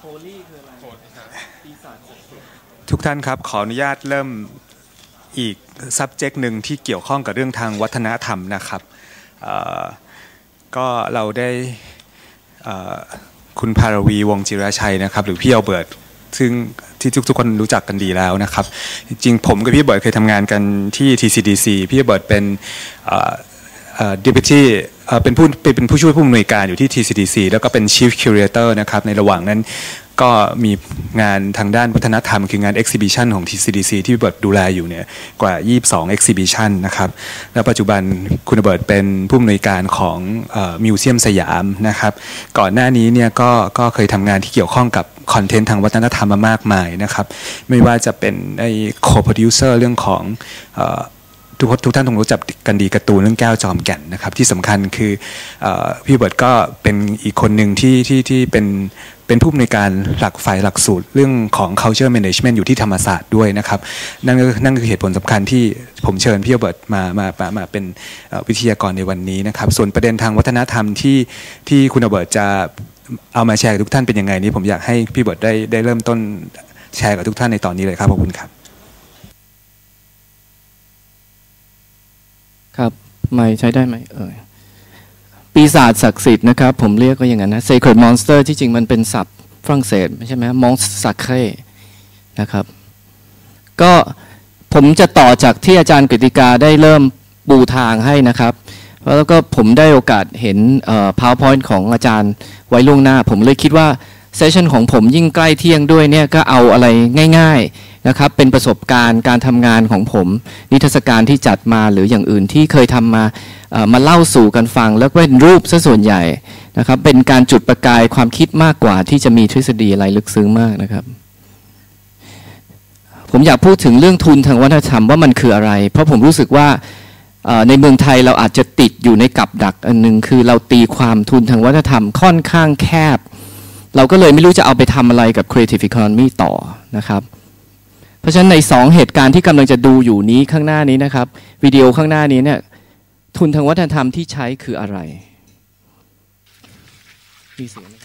โฮลี่คืออะไรโทษนะครับปีศาจศักดิ์สิทธิ์ทุกท่านครับขออนุญาตเริ่มอีก subject หนึ่งที่เกี่ยวข้องกับเรื่องทางวัฒนธรรมนะครับเอ่อก็เราได้เอ่อคุณภารวีวงศ์จิราชัยนะครับ หรือพี่เอาเบิร์ตซึ่งที่ทุกๆคนรู้จักกันดีแล้วนะครับ จริงๆผมกับพี่เบิร์ตเคยทำงานกันที่ TCDC พี่เบิร์ตเป็นเอ่อเอ่อ deputy เอ่เป็นผู้เป็นผู้ช่วยผู้อำนวยการอยู่ที่ TCDC แล้วก็เป็น chief curator นะครับในระหว่างนั้นก็มีงานทางด้านวัฒนธรรม คืองาน exhibition ของ TCDC ที่พี่เบิร์ตดูแลอยู่เนี่ยกว่า 22 exhibition นะครับแล้วปัจจุบันคุณเบิร์ตเป็นผู้อำนวยการของมิวเซียมสยามนะครับก่อนหน้านี้เนี่ยก็ก็เคยทำงานที่เกี่ยวข้องกับคอนเทนต์ทางวัฒนธรรมมามากมายนะครับไม่ว่าจะเป็นใน co-producer เรื่องของ ทุกทุกท่านคงรู้จักกันดีการ์ตูนเรื่องแก้วจอมแก่นนะครับ ที่สำคัญคืออพี่เบิร์ตก็เป็นอีกคนหนึ่งที่ที่ที่เป็นเป็นผู้อำนวยการหลักฝ่ายหลักสูตรเรื่องของ culture management อยู่ที่ธรรมศาสตร์ด้วยนะครับ นั่นก็นั่นคือเหตุผลสำคัญที่ผมเชิญพี่เบิร์ตมามามามาเป็นวิทยากรในวันนี้นะครับ ส่วนประเด็นทางวัฒนธรรมที่ที่คุณเบิร์ตจะเอามาแชร์กับทุกท่านเป็นยังไงนี้ผมอยากให้พี่เบิร์ตได้ได้เริ่มต้นแชร์กับทุกท่านในตอนนี้เลยครับขอบคุณครับ ครับไม่ใช้ได้ไหมเออปีศาจศักดิ์สิทธิ์นะครับ ผมเรียกก็อย่างนั้นนะ sacred monster ที่จริงมันเป็นศัพท์ฝรั่งเศสไม่ใช่ไหม monstre sacré นะครับ ก็ผมจะต่อจากที่อาจารย์กฤติกาได้เริ่มปูทางให้นะครับ แล้วก็ผมได้โอกาสเห็น powerpoint ของอาจารย์ไว้ล่วงหน้า ผมเลยคิดว่าเซสชันของผมยิ่งใกล้เที่ยงด้วยเนี่ยก็เอาอะไรง่าย ๆ นะครับเป็นประสบการณ์การทำงานของผม นิทรรศการที่จัดมาหรืออย่างอื่นที่เคยทำมามาเล่าสู่กันฟัง แล้วก็เป็นรูปซะส่วนใหญ่นะครับเป็นการจุดประกายความคิดมากกว่าที่จะมีทฤษฎีอะไรลึกซึ้งมากนะครับ ผมอยากพูดถึงเรื่องทุนทางวัฒนธรรมว่ามันคืออะไร เพราะผมรู้สึกว่าในเมืองไทยเราอาจจะติดอยู่ในกับดักอันหนึ่งคือเราตีความทุนทางวัฒนธรรมค่อนข้างแคบ เราก็เลยไม่รู้จะเอาไปทำอะไรกับ Creative Economy ต่อนะครับ เพราะฉะนั้นในสองเหตุการณ์ที่กำลังจะดูอยู่นี้ข้างหน้านี้นะครับวิดีโอข้างหน้านี้เนี่ยทุนทางวัฒนธรรมที่ใช้คืออะไรมีเสียง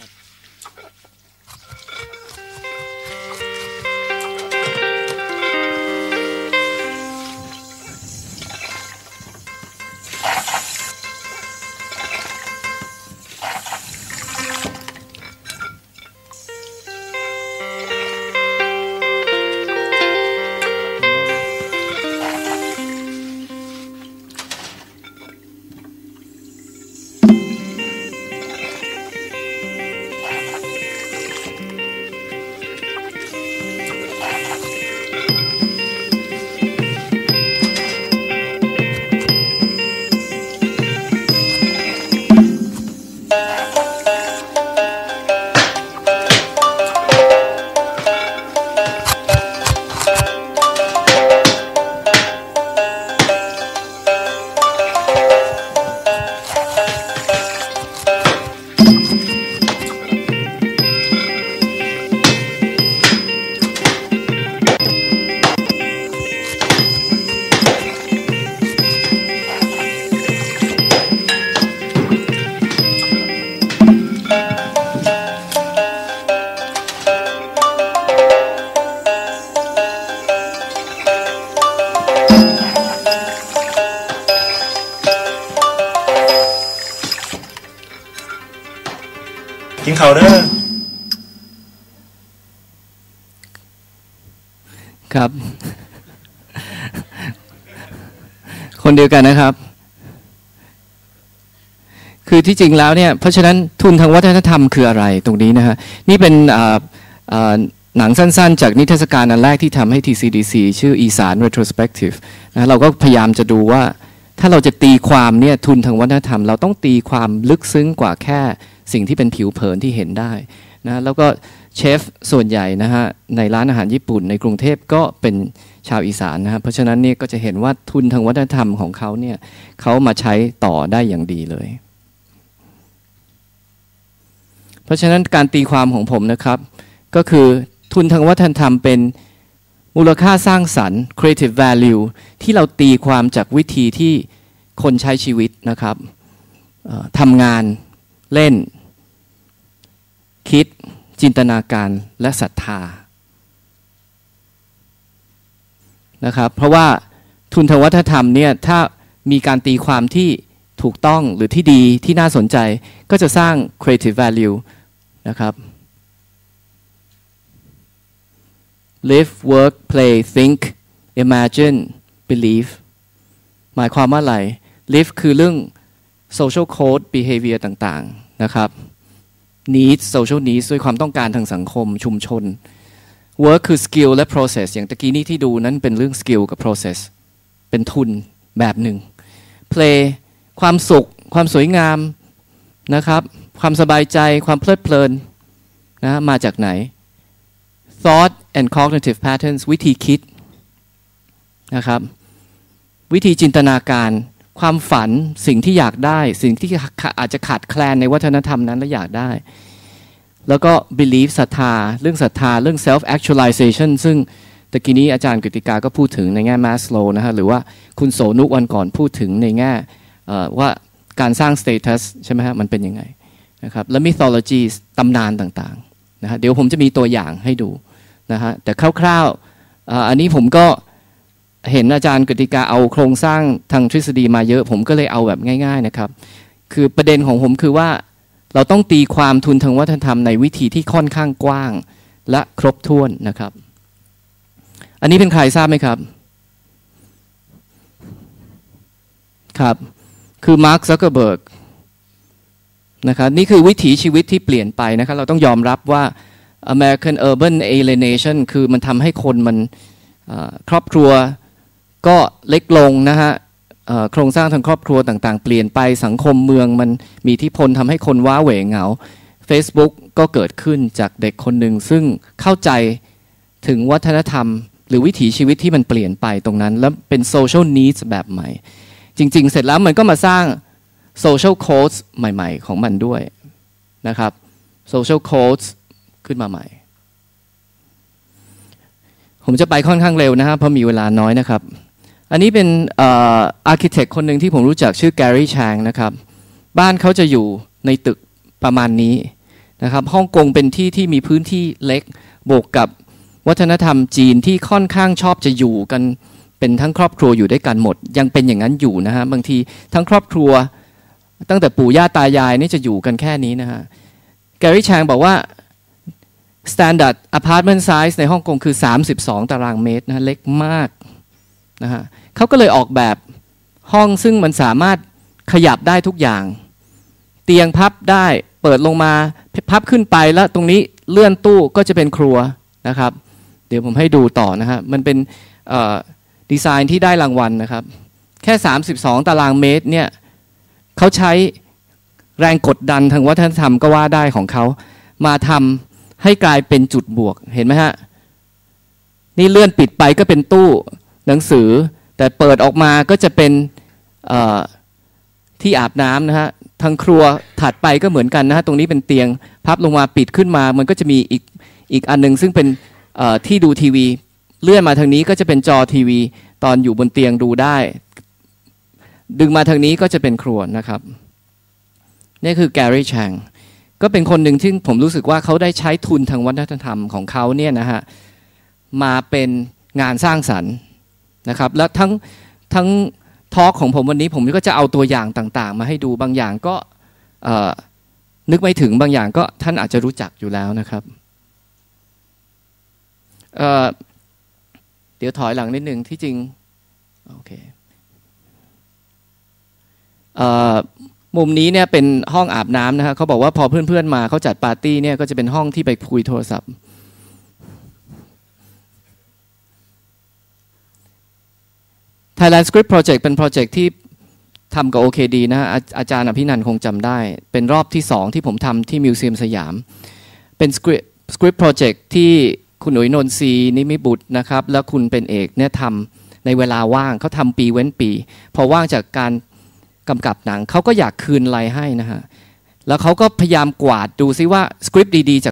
กินเขาเด้อครับ คนเดียวกันนะครับ คือที่จริงแล้วเนี่ย เพราะฉะนั้นทุนทางวัฒนธรรมคืออะไรตรงนี้นะฮะ นี่เป็นหนังสั้นๆ จากนิทรรศการอันแรกที่ทำให้ TCDC ชื่ออีสาน retrospective นะเราก็พยายามจะดูว่า ถ้าเราจะตีความเนี่ยทุนทางวัฒนธรรม เราต้องตีความลึกซึ้งกว่าแค่ สิ่งที่เป็นผิวเผินที่เห็นได้นะแล้วก็เชฟส่วนใหญ่นะฮะในร้านอาหารญี่ปุ่นในกรุงเทพก็เป็นชาวอีสานนะฮะเพราะฉะนั้นเนี่ก็จะเห็นว่าทุนทางวัฒนธรรมของเขาเนี่ยเขามาใช้ต่อได้อย่างดีเลย เพราะฉะนั้นการตีความของผมนะครับ ก็คือทุนทางวัฒนธรรมเป็นมูลค่าสร้างสรรค์ creative value ที่เราตีความจากวิธีที่คนใช้ชีวิตนะครับทำงานเล่น จินตนาการและศรัทธานะครับ เพราะว่าทุนทวัฒธรรมเนี่ยถ้ามีการตีความที่ถูกต้องหรือที่ดีที่น่าสนใจก็จะสร้าง creative value นะครับ live work play think imagine believe หมายความว่าอะไร live คือเรื่อง social code behavior ต่าง ๆ นะครับ needs social needs ด้วยความต้องการทางสังคมชุมชน work คือ skill และ process อย่างตะกี้นี้ที่ดูนั้นเป็นเรื่อง skill กับ process เป็นทุนแบบหนึ่ง play ความสุข ความสวยงามนะครับ ความสบายใจความเพลิดเพลินนะมาจากไหน thought and cognitive patterns วิธีคิดนะครับ วิธีจินตนาการ ความฝันสิ่งที่อยากได้ สิ่งที่อาจจะขาดแคลนในวัฒนธรรมนั้นและอยากได้ แล้วก็ belief ศรัทธา เรื่องศรัทธา เรื่อง self actualization ซึ่งตะกี้นี้อาจารย์กติกาก็พูดถึงในแง่ Maslow นะฮะหรือว่าคุณโสนุกวันก่อนพูดถึงในแง่ว่าการสร้าง status ใช่ไหมฮะมันเป็นยังไงนะครับและ mythology ตำนานต่างๆนะฮะเดี๋ยวผมจะมีตัวอย่างให้ดูนะฮะแต่คร่าวๆอันนี้ผมก็ เห็นอาจารย์กติกาเอาโครงสร้างทางทฤษฎีมาเยอะ ผมก็เลยเอาแบบง่าย ๆนะครับ คือประเด็นของผมคือว่าเราต้องตีความทุนทางวัฒนธรรมในวิธีที่ค่อนข้างกว้าง และครบถ้วนนะครับ อันนี้เป็นใครทราบไหมครับ ครับ คือมาร์คซักเกอร์เบิร์กนะครับนี่คือวิถีชีวิตที่เปลี่ยนไปนะครับ เราต้องยอมรับว่า American Urban Alienation คือมันทำให้คนมันครอบครัว ก็เล็กลงนะฮะโครงสร้างทางครอบครัวต่างๆ เปลี่ยนไปสังคมเมืองมันมีที่พลทำให้คนว้าเหวเหงา Facebook ก็เกิดขึ้นจากเด็กคนหนึ่งซึ่งเข้าใจถึงวัฒนธรรม หรือวิถีชีวิตที่มันเปลี่ยนไปตรงนั้น แล้วเป็น social needs แบบใหม่ จริง ๆ เสร็จแล้วมันก็มาสร้าง social codes ใหม่ ๆ ของมันด้วยนะครับ social codes ขึ้นมาใหม่ ผมจะไปค่อนข้างเร็วนะครับเพราะมีเวลาน้อยนะครับ อันนี้เป็นอาร์เคเต็กคนหนึ่งที่ผมรู้จักชื่อแกรี่ชางนะครับ บ้านเขาจะอยู่ในตึกประมาณนี้นะครับฮ่องกงเป็นที่ที่มีพื้นที่เล็ก บวกกับวัฒนธรรมจีนที่ค่อนข้างชอบจะอยู่กันเป็นทั้งครอบครัวอยู่ด้วยกันหมด ยังเป็นอย่างนั้นอยู่นะฮะบางทีทั้งครอบครัว ตั้งแต่ปู่ย่าตายายนี่จะอยู่กันแค่นี้นะฮะแกรี่ชางบอกว่า standard apartment size ในฮ่องกงคือ 32 ตารางเมตรนะเล็กมากนะฮะ เขาก็เลยออกแบบห้องซึ่งมันสามารถขยับได้ทุกอย่าง เตียงพับได้เปิดลงมาพับขึ้นไปแล้วตรงนี้เลื่อนตู้ก็จะเป็นครัวนะครับ เดี๋ยวผมให้ดูต่อนะฮะมันเป็นดีไซน์ที่ได้รางวัลนะครับ แค่ 32 ตารางเมตรเนี่ยเขาใช้แรงกดดันทางวัฒนธรรมก็ว่าได้ของเขา มาทำให้กลายเป็นจุดบวกเห็นไหมฮะนี่เลื่อนปิดไปก็เป็นตู้หนังสือ แต่เปิดออกมาก็จะเป็นที่อาบน้ำนะฮะทางครัวถัดไปก็เหมือนกันนะฮะตรงนี้เป็นเตียงพับลงมาปิดขึ้นมา มันก็จะมีอีกอีกอันนึง ซึ่งเป็นที่ดูทีวี เลื่อนมาทางนี้ก็จะเป็นจอทีวี ตอนอยู่บนเตียงดูได้ ดึงมาทางนี้ก็จะเป็นครัวนะครับ นี่คือแกรี่แชงก็เป็นคนหนึ่งที่ผมรู้สึกว่าเขาได้ใช้ทุนทางวัฒนธรรมของเขาเนี่ยนะฮะมาเป็นงานสร้างสรรค์ นะครับ แล้วทั้งทั้งทอล์กของผมวันนี้ผมก็จะเอาตัวอย่างต่างๆ มาให้ดูบางอย่างก็นึกไม่ถึงบางอย่างก็ท่านอาจจะรู้จักอยู่แล้วนะครับเเดี๋ยวถอยหลังนิดหนึ่งที่จริงโอเคมุมนี้เนี่ยเป็นห้องอาบน้ำนะฮะเขาบอกว่าพอเพื่อนๆมาเขาจัดปาร์ตี้เนี่ยก็จะเป็นห้องที่ไปคุยโทรศัพท์ Thailand Script Project เป็นโปรเจกต์ที่ทำกับ OKD นะฮะอาจารย์อภินันคงจำได้ เป็นรอบที่สองที่ผมทำที่มิวเซียมสยาม เป็น Script Script Project ที่คุณหนุ่ยนนทรีนิมิบุตรนะครับ แล้วคุณเป็นเอกเนี่ยทำในเวลาว่างเขาทำปีเว้นปี พอว่างจากการกำกับหนังเขาก็อยากคืนอะไรให้นะฮะแล้วเขาก็พยายามกวาดดูซิว่าสคริปต์ดีๆจาก